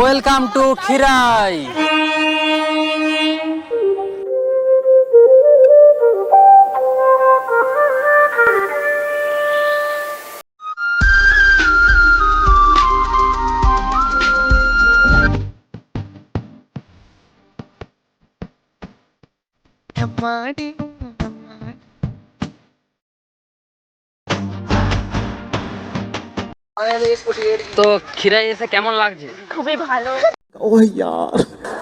Welcome to Khirai তো খিরাই এসে কেমন লাগছে খুবই ভালো ओह यार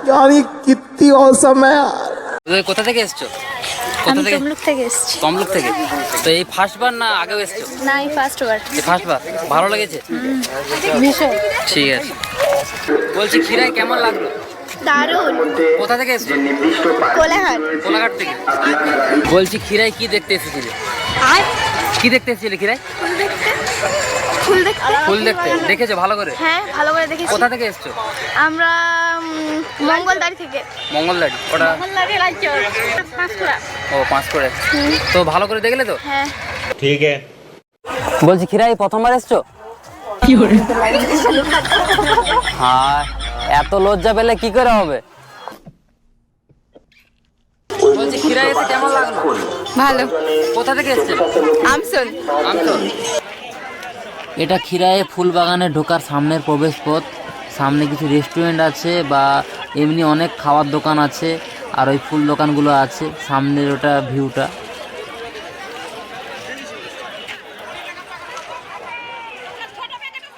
यार ये कितनी औसम है यार তুমি কোথা থেকে এসছো কোথা আমি থেকে তমলুক থেকে এসেছি তমলুক থেকে তো এই ফার্স্ট বার না আগেও এসছো না এই ফার্স্ট বার এই ফার্স্ট বার ভালো লেগেছে ভীষণ ঠিক আছে বলছি খিরাই কেমন লাগলো দারুণ কোথা থেকে এসছো কোলাঘাট কোলাঘাট থেকে বলছি খিরাই কি দেখতে এসেছিলে আর কি দেখতে এসেছিলে খিরাই ফুল দেখতে ফুল দেখতে? ফুল দেখতে। দেখেছ ভালো করে? হ্যাঁ ভালো করে দেখেছি। কোথা থেকে এসছো? আমরা মঙ্গলদারি থেকে। মঙ্গলদারি ওটা মঙ্গলদারি রাজ্য তো ভালো করে দেখলে তো? হ্যাঁ। ঠিক আছে। বলছি খিরাই প্রথমবার এসছো? কি হ্যাঁ এত লজ্জা পেলে কি করে হবে? বলছি কেমন লাগল? ভালো। কোথা থেকে এসেছ? আমসন আমসন এটা খিরায়ে ফুল বাগানে ঢোকার সামনের প্রবেশ পথ সামনে কিছু রেস্টুরেন্ট আছে বা এমনি অনেক খাওয়ার দোকান আছে, আর ওই ফুল দোকানগুলো আছে। সামনের ওটা ভিউটা